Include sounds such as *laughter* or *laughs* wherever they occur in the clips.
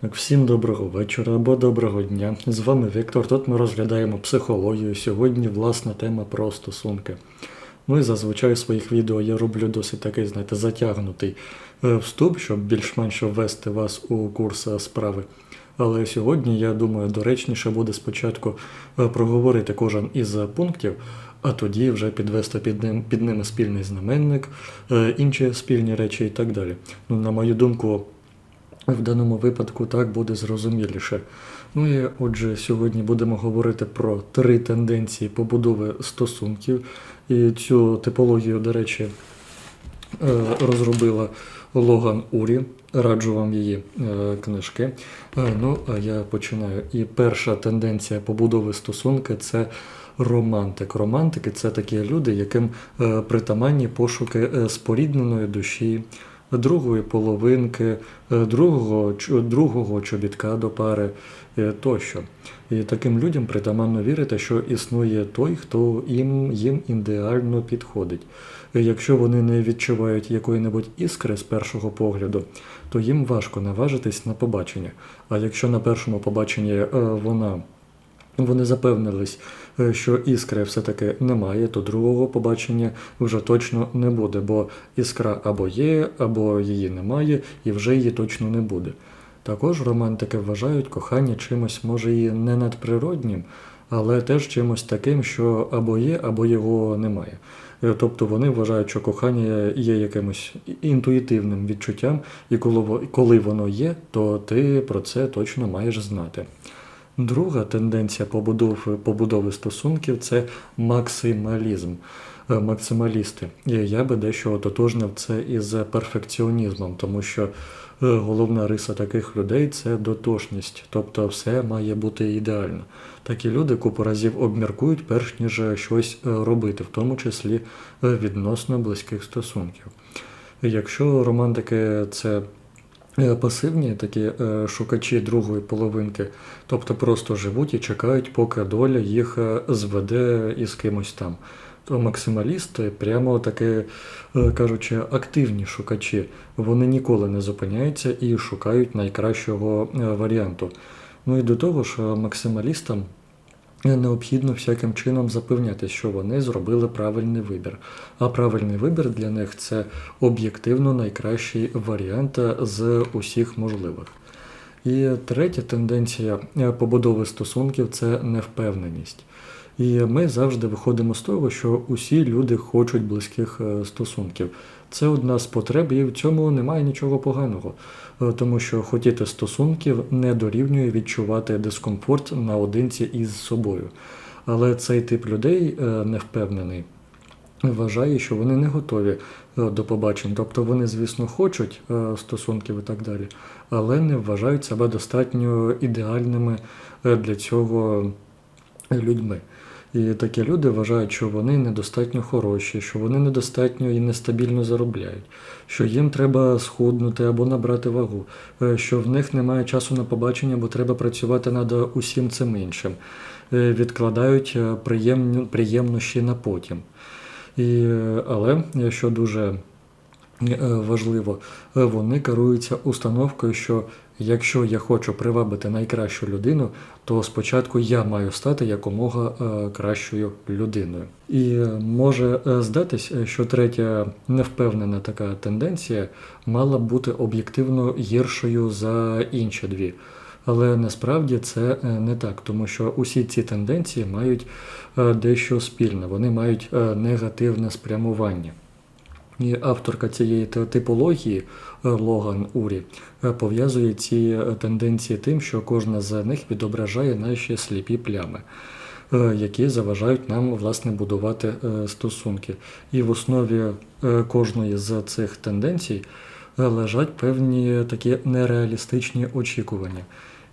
Так, всім доброго вечора або доброго дня. З вами Віктор. Тут ми розглядаємо психологію. Сьогодні власна тема про стосунки. Ну і зазвичай в своїх відео я роблю досить такий, знаєте, затягнутий е, вступ, щоб більш-менш ввести вас у курс справи. Але сьогодні, я думаю, доречніше буде спочатку е, проговорити кожен із пунктів, а тоді вже підвести під ним під ними спільний знаменник, е, інші спільні речі і так далі. Ну, на мою думку, в даному випадку так буде зрозуміліше. Ну і отже, сьогодні будемо говорити про три тенденції побудови стосунків. І цю типологію, до речі, е, розробила Логан Урі. Раджу вам її е, книжки. Е, Ну, а я починаю. І перша тенденція побудови стосунки це романтик. Романтики це такі люди, яким притаманні пошуки спорідненої душі, другої половинки, е, другого, другого чобітка до пари е, тощо. І таким людям притаманно вірити, що існує той, хто їм, їм ідеально підходить. Якщо вони не відчувають якої-небудь іскри з першого погляду, то їм важко наважитись на побачення. А якщо на першому побаченні е, вона вони запевнились, е, що іскри все-таки немає, то другого побачення вже точно не буде, бо іскра або є, або її немає, і вже її точно не буде. Також романтики вважають кохання чимось, може, і не надприроднім, але теж чимось таким, що або є, або його немає. Е, Тобто вони вважають, що кохання є якимось інтуїтивним відчуттям, і коли воно є, то ти про це точно маєш знати. Друга тенденція побудови, побудови стосунків це максималізм. Е, Максималісти. І Я би дещо ототожнив це із перфекціонізмом, тому що е, головна риса таких людей це дотошність, тобто все має бути ідеально. Такі люди купу разів обміркують, перш ніж щось е, робити, в тому числі е, відносно близьких стосунків. Якщо романтики це е, пасивні такі е, шукачі другої половинки, тобто просто живуть і чекають, поки доля їх е, зведе із кимось там. То максималісти прямо таке, е, кажучи, активні шукачі. Вони ніколи не зупиняються і шукають найкращого е, варіанту. Ну і до того ж, е, максималістам необхідно всяким чином запевняти, що вони зробили правильний вибір. А правильний вибір для них це об'єктивно найкращий варіант з усіх можливих. І третя тенденція побудови стосунків це невпевненість. І ми завжди виходимо з того, що усі люди хочуть близьких е, стосунків. Це одна з потреб, і в цьому немає нічого поганого, Е, тому що хотіти стосунків не дорівнює відчувати дискомфорт наодинці із собою. Але цей тип людей е, невпевнений вважає, що вони не готові е, до побачень. Тобто вони, звісно, хочуть стосунків і так далі, але не вважають себе достатньо ідеальними для цього людьми. І такі люди вважають, що вони недостатньо хороші, що вони недостатньо і нестабільно заробляють, що їм треба схуднути або набрати вагу, е, що в них немає часу на побачення, бо треба працювати над усім цим іншим. Е, Відкладають е, приємнощі на потім. І, але, що дуже важливо, вони керуються установкою, що якщо я хочу привабити найкращу людину, то спочатку я маю стати якомога е, кращою людиною. І е, може е, здатись, що третя невпевнена така тенденція мала б бути об'єктивно гіршою за інші дві. Але насправді це не так, тому що усі ці тенденції мають дещо спільне, вони мають негативне спрямування. І авторка цієї типології е, Логан Урі е, пов'язує ці е, тенденції тим, що кожна з них відображає наші сліпі плями, які заважають нам власне будувати стосунки. І в основі кожної з цих тенденцій лежать певні такі нереалістичні очікування.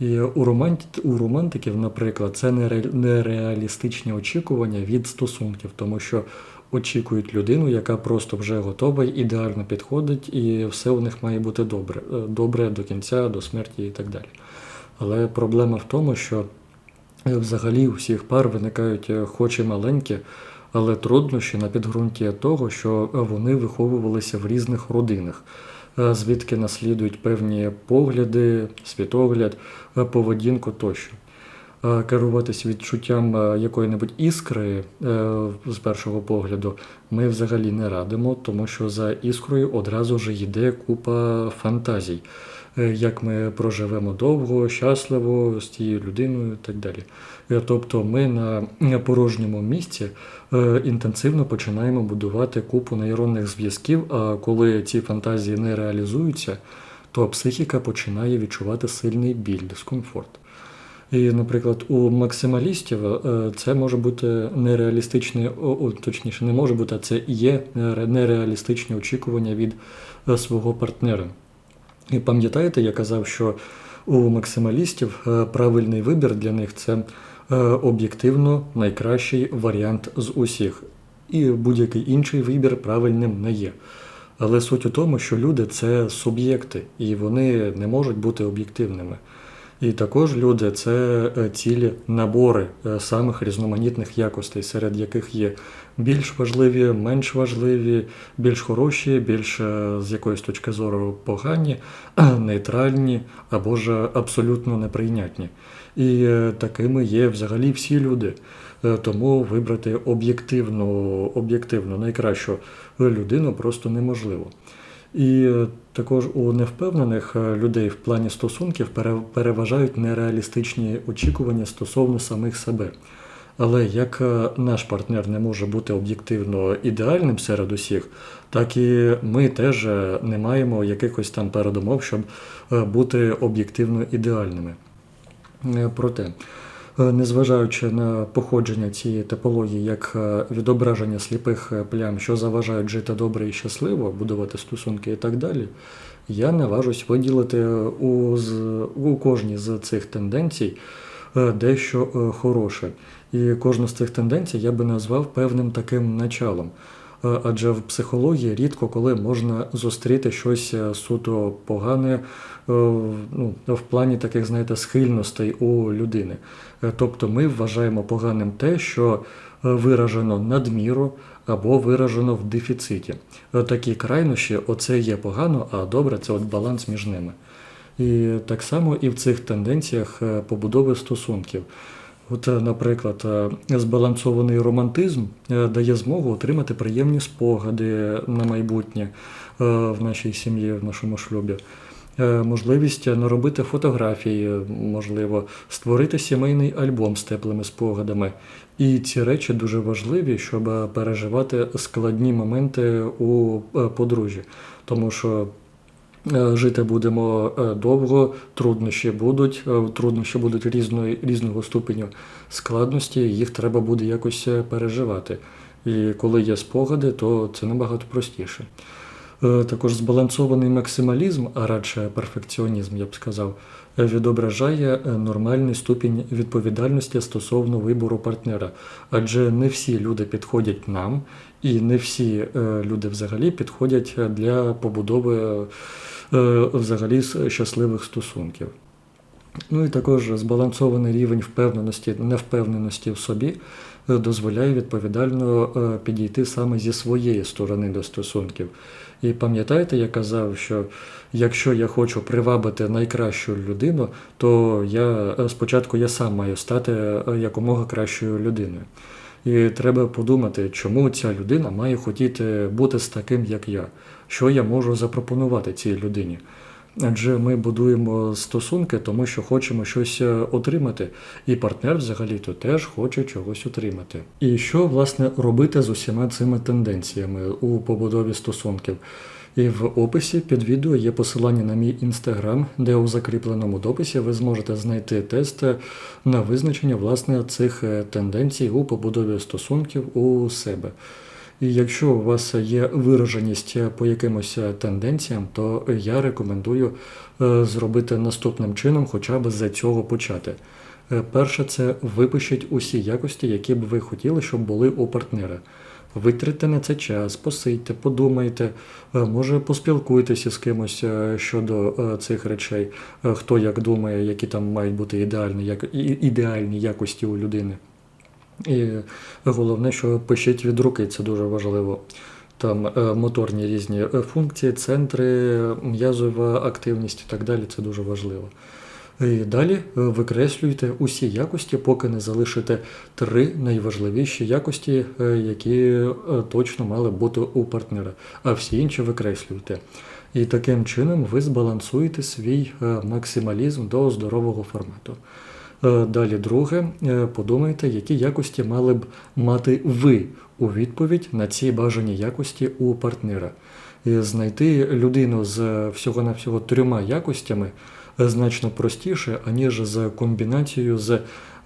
І у, романт... у романтиків, наприклад, це нере- нереалістичні очікування від стосунків, тому що очікують людину, яка просто вже готова, ідеально підходить, і все у них має бути добре, Е, добре до кінця, до смерті і так далі. Але проблема в тому, що е, взагалі у всіх пар виникають е, хоч і маленькі, але труднощі на підґрунті того, що вони виховувалися в різних родинах. звідки наслідують певні погляди, світогляд, поведінку тощо. Е, Керуватись відчуттям е, якої-небудь іскри е, з першого погляду ми взагалі не радимо, тому що за іскрою одразу ж йде купа фантазій, як ми проживемо довго, щасливо з тією людиною і так далі. Тобто ми на порожньому місці інтенсивно починаємо будувати купу нейронних зв'язків, а коли ці фантазії не реалізуються, то психіка починає відчувати сильний біль, дискомфорт. І, наприклад, у максималістів е, це може бути нереалістичне, точніше, не може бути, а це є нере- нереалістичні очікування від е, свого партнера. І пам'ятаєте, я казав, що у максималістів е, правильний вибір для них це об'єктивно найкращий варіант з усіх. І будь-який інший вибір правильним не є. Але суть у тому, що люди це суб'єкти, і вони не можуть бути об'єктивними. І також люди це е, цілі набори е, самих різноманітних якостей, серед яких є більш важливі, менш важливі, більш хороші, більш е, з якоїсь точки зору погані, *clears throat* нейтральні або ж абсолютно неприйнятні. І такими є взагалі всі люди. Тому вибрати об'єктивну, об'єктивно найкращу людину просто неможливо. І також у невпевнених е, людей в плані стосунків пере- переважають нереалістичні очікування стосовно самих себе. Але як е, наш партнер не може бути об'єктивно ідеальним серед усіх, так і ми теж е, не маємо якихось там передумов, щоб бути об'єктивно ідеальними. Проте, незважаючи на походження цієї типології як е, відображення сліпих е, плям, що заважають жити добре і щасливо, будувати стосунки і так далі, я наважусь виділити у, у кожній з цих тенденцій е, дещо е, хороше. І кожну з цих тенденцій я би назвав певним таким началом. Е, Адже в психології рідко коли можна зустріти щось е, суто погане е, ну, в плані таких, знаєте, схильностей у людини. Тобто ми вважаємо поганим те, що виражено надміру або виражено в дефіциті. Такі крайнощі, оце є погано, а добре це от баланс між ними. І так само і в цих тенденціях побудови стосунків. От, е, наприклад, е, збалансований романтизм е, дає змогу отримати приємні спогади на майбутнє в нашій сім'ї, в нашому шлюбі. Можливість наробити фотографії, можливо, створити сімейний альбом з теплими спогадами. І ці речі дуже важливі, щоб переживати складні моменти у подружжі. Тому що Жити будемо е, довго, труднощі будуть, е, труднощі будуть різної, різного ступеню складності, їх треба буде якось е, переживати. І коли є спогади, то це набагато простіше. Е, Також збалансований максималізм, а радше перфекціонізм, я б сказав, е, відображає е, нормальний ступінь відповідальності стосовно вибору партнера. Адже не всі люди підходять нам, і не всі люди взагалі підходять для побудови взагалі щасливих стосунків. Ну і також збалансований рівень впевненості, невпевненості в собі дозволяє відповідально е, підійти саме зі своєї сторони до стосунків. І пам'ятаєте, я казав, що якщо я хочу привабити найкращу людину, то я е, спочатку я сам маю стати е, якомога кращою людиною. І треба подумати, чому ця людина має хотіти бути з таким, як я, що я можу запропонувати цій людині. Адже ми будуємо стосунки, тому що хочемо щось е, отримати, і партнер взагалі-то теж хоче чогось отримати. І що власне робити з усіма цими тенденціями у побудові стосунків? І в описі під відео є посилання на мій інстаграм, де у закріпленому дописі ви зможете знайти тести на визначення власне цих е, тенденцій у побудові стосунків у себе. І якщо у вас є вираженість по якимось тенденціям, то я рекомендую е, зробити наступним чином, хоча б з цього почати. Е, Перше, це випишіть усі якості, які б ви хотіли, щоб були у партнера. Витратьте на це час, посидьте, подумайте, е, може поспілкуйтеся з кимось е, щодо е, цих речей, е, хто як думає, які там мають бути ідеальні, ідеальні якості у людини. І головне, що пишіть від руки, це дуже важливо. там е, моторні різні е, функції, центри, м'язова активність і так далі. Це дуже важливо. І далі е, викреслюйте усі якості, поки не залишите три найважливіші якості, які точно мали бути у партнера, а всі інші викреслюйте. І таким чином ви збалансуєте свій максималізм до здорового формату. Е, Далі, друге, е, подумайте, які якості мали б мати ви у відповідь на ці бажані якості у партнера. І знайти людину з всього-навсього трьома якостями е, значно простіше, аніж з комбінацією з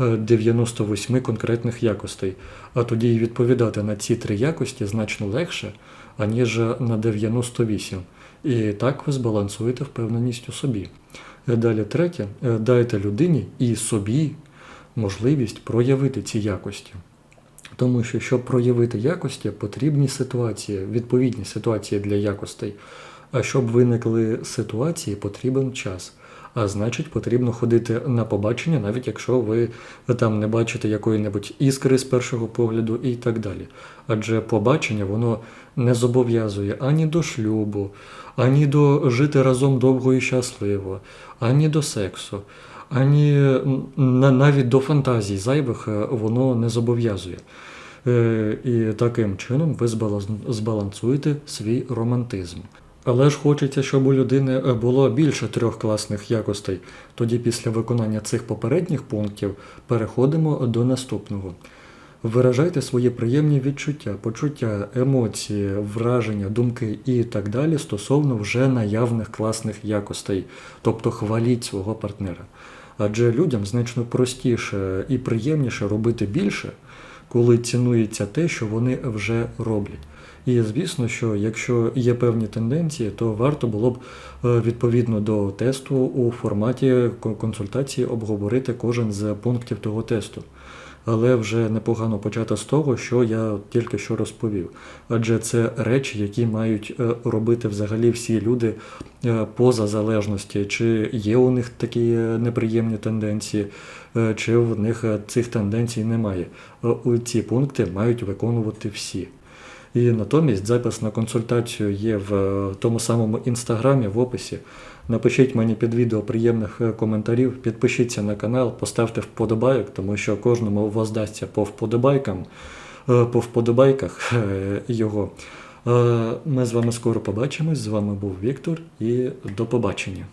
е, 98 конкретних якостей. А тоді і відповідати на ці три якості значно легше, аніж на 98. І так ви збалансуєте впевненість у собі. Е, Далі третє, е, дайте людині і собі можливість проявити ці якості. Тому що, щоб проявити якості, потрібні ситуації, відповідні ситуації для якостей. А щоб виникли ситуації, потрібен час. А значить, потрібно ходити на побачення, навіть якщо ви там не бачите якої-небудь іскри з першого погляду і так далі. Адже побачення воно не зобов'язує ані до шлюбу, ані до жити разом довго і щасливо, ані до сексу, ані навіть до фантазій зайвих е, воно не зобов'язує. Е, І таким чином ви збалансуєте свій романтизм. Але ж хочеться, щоб у людини е, було більше трьох класних якостей. Тоді після виконання цих попередніх пунктів переходимо до наступного. Виражайте свої приємні відчуття, почуття, емоції, враження, думки і так далі стосовно вже наявних класних якостей, тобто хваліть свого партнера. Адже людям значно простіше і приємніше робити більше, коли цінується те, що вони вже роблять. І звісно, що якщо є певні тенденції, то варто було б е, відповідно до тесту у форматі консультації обговорити кожен з пунктів того тесту. Але вже непогано почати з того, що я тільки що розповів. Адже це речі, які мають е, робити взагалі всі люди е, поза залежності, чи є у них такі неприємні тенденції, чи в них цих тенденцій немає. Ці пункти мають виконувати всі. І натомість запис на консультацію є в е, тому самому інстаграмі в описі. Напишіть мені під відео приємних е, коментарів, підпишіться на канал, поставте вподобайок, тому що кожному воздасться по вподобайкам, е, по вподобайках *laughs* його. Ми з вами скоро побачимось. З вами був Віктор і до побачення.